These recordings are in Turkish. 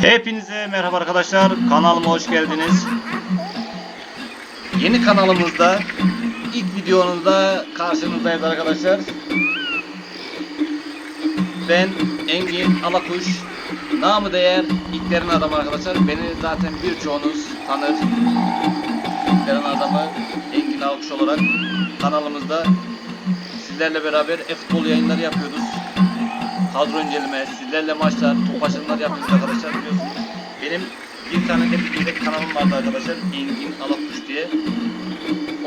Hepinize merhaba arkadaşlar. Kanalıma hoş geldiniz. Yeni kanalımızda ilk videonuzda karşınızdayız arkadaşlar. Ben Engin Alakuş. Namı değer İlklerin adamı arkadaşlar. Beni zaten birçoğunuz tanır. İlklerin adamı Engin Alakuş olarak kanalımızda sizlerle beraber e-futbol yayınları yapıyoruz kadro inceleme, sizlerle maçlar, top açılımlar yapıyoruz arkadaşlar biliyorsunuz. Benim bir tane de bir kanalım vardı arkadaşlar. Engin Alakuş diye.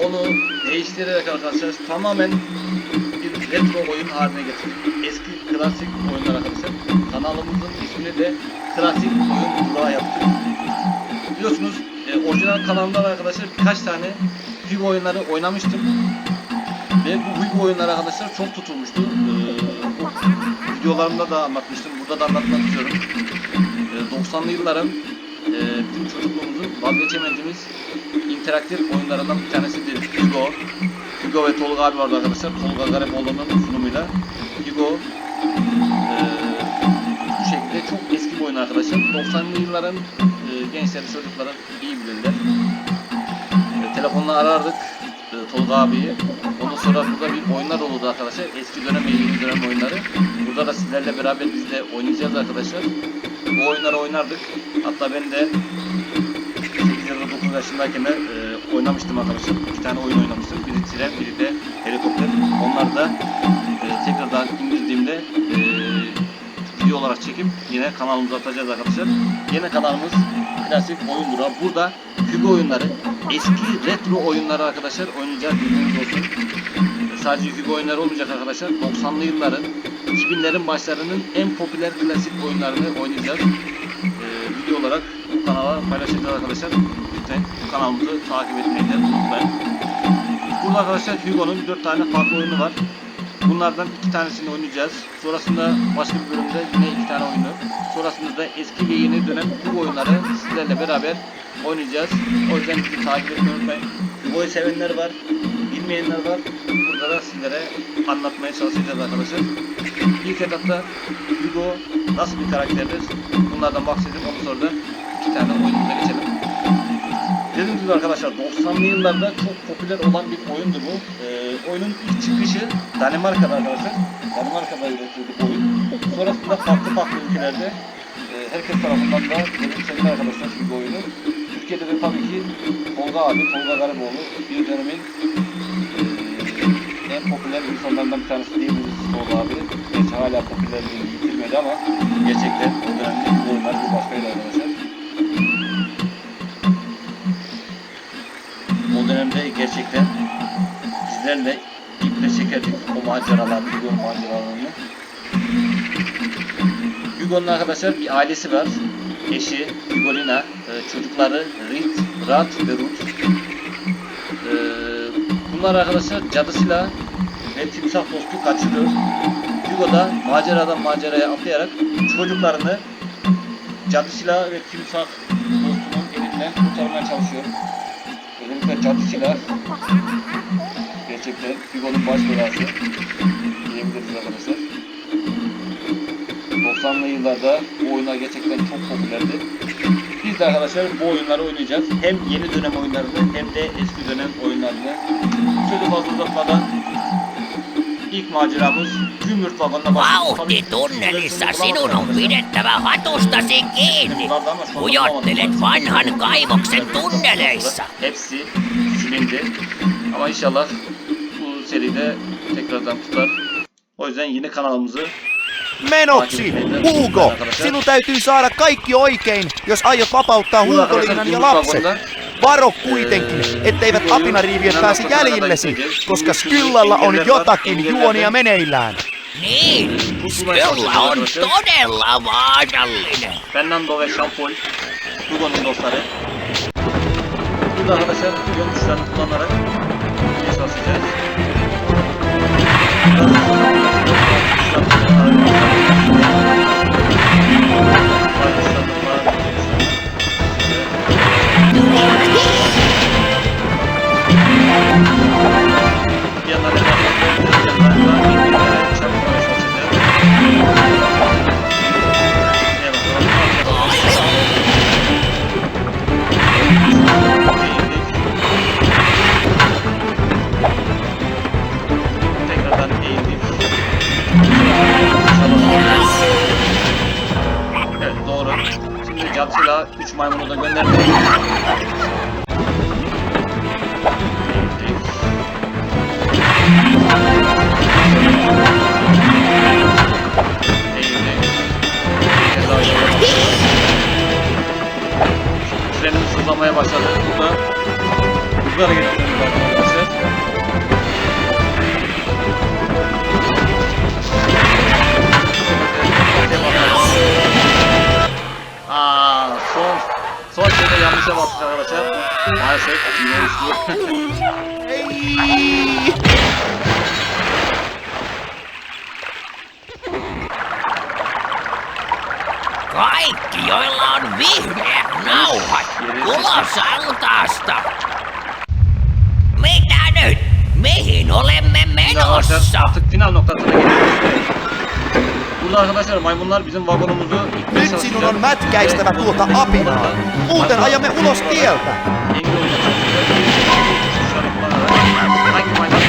Onu değiştirerek arkadaşlar tamamen bir retro oyun haline getirdik. Eski klasik oyunlar arkadaşlar. Kanalımızın ismini de klasik oyun durağı yaptık. Biliyorsunuz e, orijinal kanalımda da arkadaşlar birkaç tane FIFA oyunları oynamıştım. Ve bu FIFA oyunları arkadaşlar çok tutulmuştu. Ee, videolarımda da anlatmıştım. Burada da anlatmak istiyorum. Ee, 90'lı yılların e, bizim çocukluğumuzun vazgeçemediğimiz interaktif oyunlarından bir tanesidir. Hugo. Hugo ve Tolga abi vardı arkadaşlar. Tolga Garipoğlu'nun sunumuyla. Hugo e, bu şekilde çok eski bir oyun arkadaşlar. 90'lı yılların e, gençleri, çocukları iyi bilirler. E, telefonla arardık e, Tolga abiyi. Ondan burada bir oyunlar olurdu arkadaşlar. Eski dönem ve yeni dönem oyunları. Burada da sizlerle beraber biz de oynayacağız arkadaşlar. Bu oyunları oynardık. Hatta ben de 8 ya da 9 yaşındayken de e, oynamıştım arkadaşlar. İki tane oyun oynamıştım. Biri tren, biri de helikopter. Onlar da e, tekrardan indirdiğimde e, video olarak çekip yine kanalımıza atacağız arkadaşlar. Yine kanalımız klasik oyun durağı. Burada Hugo oyunları, eski retro oyunları arkadaşlar oynayacağız. Bilginiz olsun. Sadece Hugo oyunları olmayacak arkadaşlar. 90'lı yılların, 2000'lerin başlarının en popüler klasik oyunlarını oynayacağız. Ee, video olarak bu kanala paylaşacağız arkadaşlar. Lütfen bu kanalımızı takip etmeyi de unutmayın. Burada arkadaşlar Hugo'nun 4 tane farklı oyunu var. Bunlardan iki tanesini oynayacağız. Sonrasında başka bir bölümde yine iki tane oyunu. Sonrasında da eski ve yeni dönem bu oyunları sizlerle beraber oynayacağız. O yüzden bizi takip etmeyi unutmayın. Hugo'yu sevenler var, bilmeyenler var. Da sizlere anlatmaya çalışacağız arkadaşlar. İlk etapta Hugo nasıl bir karakterdir? Bunlardan bahsedeyim. Ondan sonra da iki tane oyunumuza geçelim. Dediğim gibi arkadaşlar 90'lı yıllarda çok popüler olan bir oyundu bu. Ee, oyunun ilk çıkışı Danimarka'da arkadaşlar. Danimarka'da üretildi bu oyun. Sonrasında farklı farklı ülkelerde e, herkes tarafından da benimsendi arkadaşlar bu oyunu. Türkiye'de de tabii ki Tolga abi, Tolga Gariboğlu bir dönemin en popüler insanlardan bir tanesi diyebiliriz Tolga abi. Gerçi hala popülerliğini yitirmedi ama gerçekten o dönemde oyunlar bir başkaydı arkadaşlar. O dönemde gerçekten bizlerle iple çekerdik o maceralar, Hugo'nun maceralarını. Hugo'nun arkadaşlar bir ailesi var. Eşi Hugolina, e, çocukları Rit, Rat ve Ruth. E, bunlar arkadaşlar cadısıyla timsah dostu kaçırıyor. Hugo da maceradan maceraya atlayarak çocuklarını cadısıyla ve timsah dostunun elinden kurtarmaya çalışıyor. Özellikle cadısıyla gerçekten Hugo'nun baş belası diyebiliriz arkadaşlar. 90'lı yıllarda bu oyunlar gerçekten çok popülerdi. Biz de arkadaşlar bu oyunları oynayacağız. Hem yeni dönem oyunlarını hem de eski dönem oyunlarını. Sözü fazla uzatmadan ilk maceramız Gümrüt Vagon'la başlıyor. Vauhtitunnelissa sinun on pidettävä hatustasi kiinni. Kujottelet vanhan kaivoksen tunneleissa. Hepsi silindi. Ama inşallah bu seride tekrardan tutar. O yüzden yine kanalımızı Menoksi! Hugo! Sinun täytyy saada kaikki oikein, jos aiot vapauttaa Kyllä, huutoliinan ja Gümrük lapset. Varo kuitenkin, etteivät apinariivien pääse jäljillesi, koska Skyllalla on jotakin juonia meneillään. Niin, kyllä on todella vaarallinen. Fernando ve Jean-Paul Hugo'nun dostları. Burada arkadaşlar yol tuşlarını kullanarak Trenimiz hızlamaya başladı. Burada hızlı hareket etmemiz bastık arkadaşlar. Maalesef! Kaikki, joilla on vihreät nauhat, ulos altaasta! Mitä nyt? Mihin olemme arkadaşlar menossa? artık final noktasına geliyoruz. Burada arkadaşlar maymunlar bizim vagonumuzu sinun çalışacak. on mätkäistävä tuota apinaa. Muuten ajamme ulos tieltä. Hangi maymun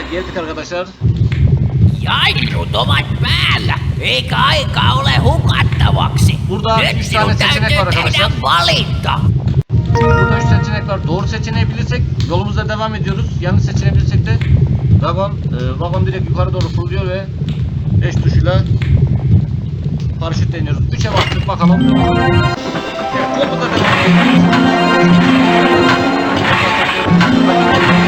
noktasına geldik arkadaşlar. Jainut ovat päällä, eikä aika ole hukattavaksi. Burada Nyt üç sinun tane seçenek var arkadaşlar. valinta. Burada üç seçenek var. Doğru seçenebilirsek yolumuza devam ediyoruz. Yanlış seçenebilirsek de vagon, e, vagon direkt yukarı doğru fırlıyor ve 5 tuşuyla paraşüt deniyoruz. 3'e bastık bakalım. Evet,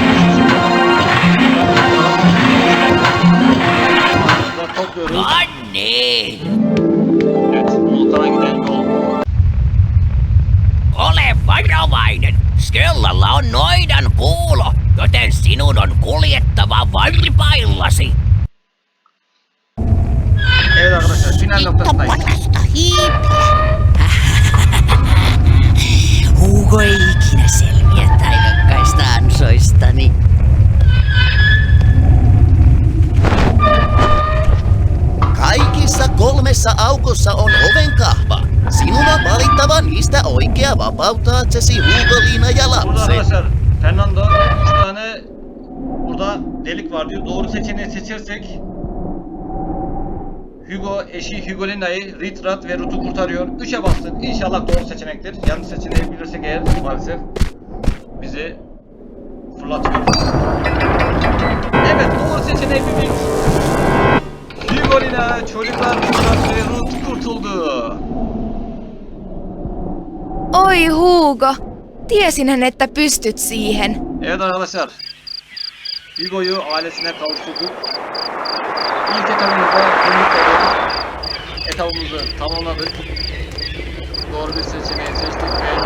Evet, giden yol. ole varovainen. Skellalla on noidan kuulo, joten sinun on kuljettava varpaillasi. Evet arkadaşlar final noktasındayız. Hugo ei ikinä selviä taidokkaista ansoistani. Kolmessa aukossa on ovenkahva. Sinun on valittava niistä oikea vapauttaaksesi Hugoliina ja arkadaşlar Fernando 3 tane burada delik var diyor. Doğru seçeneği seçersek Hugo eşi Hugolina'yı Ritrat ve Rut'u kurtarıyor. 3'e bastık. İnşallah doğru seçenektir. Yanlış seçeneği bilirsek eğer maalesef bizi fırlatıyor. Evet doğru seçeneği bildik. Hugolina, ve Kurtuldu. Oi Hugo, tiesinhän että pystyt siihen. Evet arkadaşlar. Hugo'yu ailesine kavuşturduk. İlk etabımızda günlükleri etabımızı tamamladık. Doğru bir seçeneği seçtik ve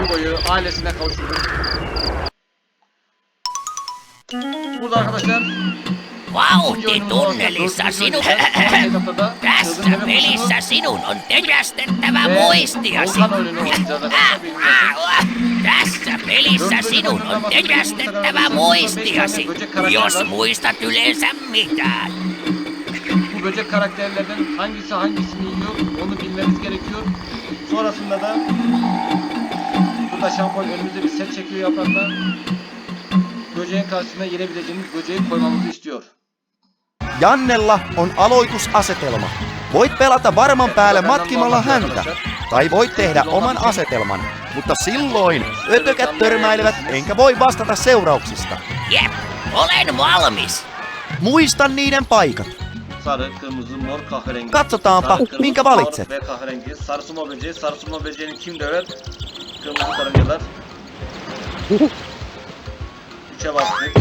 Hugo'yu ailesine kavuşturduk. Burada arkadaşlar Vauhti tunnelissa sinun... Tässä pelissä sinun on terästettävä muistiasi. Tässä pelissä sinun on terästettävä muistiasi, jos muistat yleensä mitään. bu böcek karakterlerden hangisi hangisini yiyor onu bilmemiz gerekiyor. Sonrasında da burada şampol önümüzde bir set çekiyor yaprakla. Böceğin karşısına yenebileceğimiz böceği koymamızı istiyor. Jannella on aloitusasetelma. Voit pelata varman päälle matkimalla häntä. Tai voit tehdä oman asetelman. Mutta silloin ötökät törmäilevät enkä voi vastata seurauksista. Jep, olen valmis. Muista niiden paikat. Katsotaanpa, minkä valitset. Böceği. Sumo böceğini kim döver? Kırmızı karıncalar. Üçe bastık.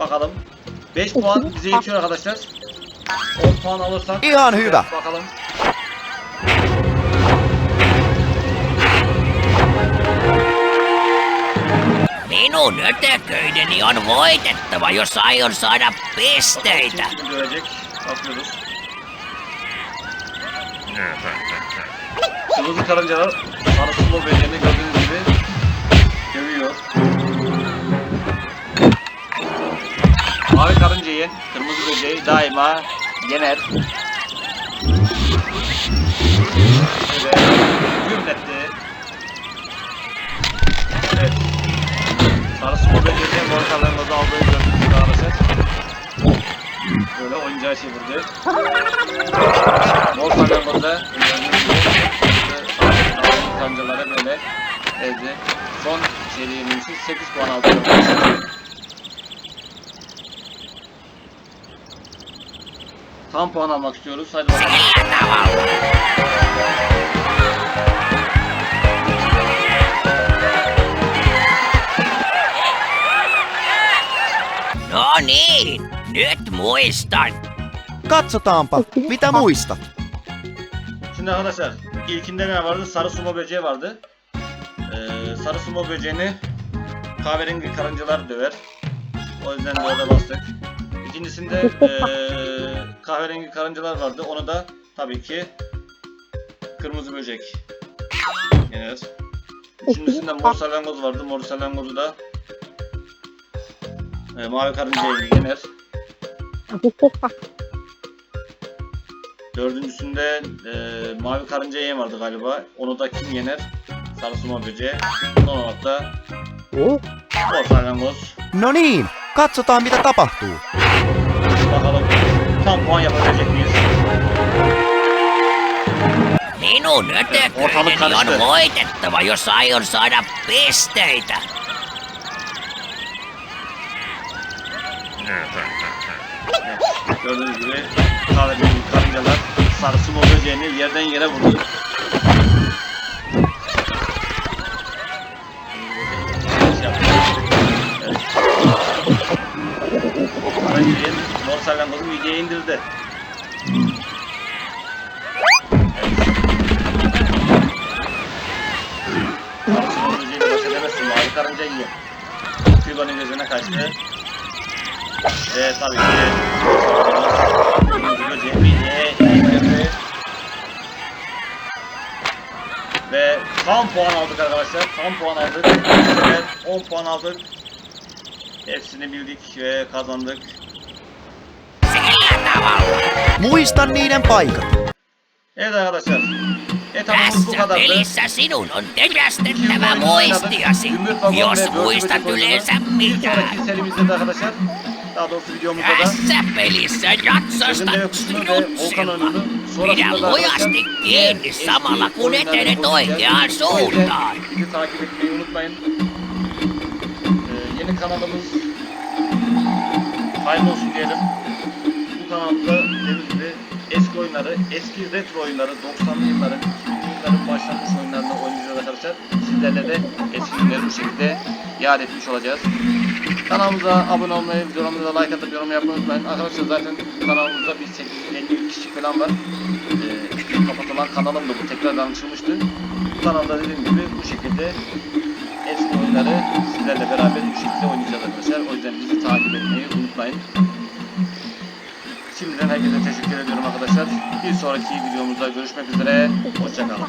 Bakalım. 5 puan bize yetiyor arkadaşlar. 10 puan alırsak. Ihan hyvä. Bakalım. Minun ötököideni on voitettava, jos aion saada pisteitä. Görecek? Bakıyoruz. Kırmızı karıncalar sarı sulu böceğini gördüğünüz gibi dövüyor. Mavi karıncayı, kırmızı böceği daima yener. Ve gümletti. Evet. Sarı sulu böceğini mor kalemazı aldığı gördüğünüz gibi arkadaşlar. Böyle oyuncağı çevirdi. Mor kalemazı gördüğünüz gibi kancalara böyle evde son serinin 8 puan aldı. Tam puan almak istiyoruz. Hadi bakalım. No niin, nyt muistan. Katsotaanpa, mitä muistat. Şimdi arkadaşlar ilkinde ne vardı? Sarı sumo böceği vardı. Ee, sarı sumo böceğini kahverengi karıncalar döver. O yüzden de orada bastık. İkincisinde ee, kahverengi karıncalar vardı. Onu da tabii ki kırmızı böcek yener. Üçüncüsünde mor salyangoz vardı. Mor salyangozu da ee, mavi karıncayı yener. Dördüncüsünde e, mavi karınca yem vardı galiba. Onu da kim yener? Sarı suma böceği. Son olarak da mor salyangoz. No niin, katsotaan mitä tapahtuu. Puan yapabilecek miyiz? Minun ötököideni karıştı. on voitettava, jos aion saada pisteitä. Gördüğünüz gibi kahverengi karıncalar sarı suma böceğini yerden yere vurdu. Mideye indirdi. Edemezsin. Mavi karınca yiyor. Küba'nın gözüne kaçtı. Ve tabii ki mideye indirdi. Ve tam puan aldık arkadaşlar. Tam puan aldık. Evet 10 puan aldık. Hepsini bildik ve kazandık. Tavalla. Muista niiden paikat. Evet arkadaşlar. Etapımız bu Tässä kadardı. pelissä sinun on terästettävä muistiasi, jos muistat yleensä mitään. sonraki serimizde de arkadaşlar. Daha doğrusu videomuzda da Tässä pelissä strutsilla. oyununu Pidä lujasti kiinni samalla kun etenet oikeaan suuntaan. Bizi takip etmeyi unutmayın. Ee, yeni kanalımız hayırlı olsun diyelim. Dediğim gibi eski oyunları, eski retro oyunları, 90'lı yılların, 2000'li yılların başlangıç oyunlarını oynayacağız arkadaşlar. Sizlerle de eski günleri bu şekilde yad etmiş olacağız. Kanalımıza abone olmayı, videolarımıza like atıp yorum yapmayı unutmayın. Arkadaşlar zaten kanalımızda bir 850 kişi falan var. Ee, kapatılan kanalım da bu tekrardan açılmıştı. Bu kanalda dediğim gibi bu şekilde eski oyunları sizlerle beraber bu şekilde oynayacağız arkadaşlar. O yüzden bizi takip etmeyi unutmayın. Şimdiden herkese teşekkür ediyorum arkadaşlar. Bir sonraki videomuzda görüşmek üzere. Hoşçakalın.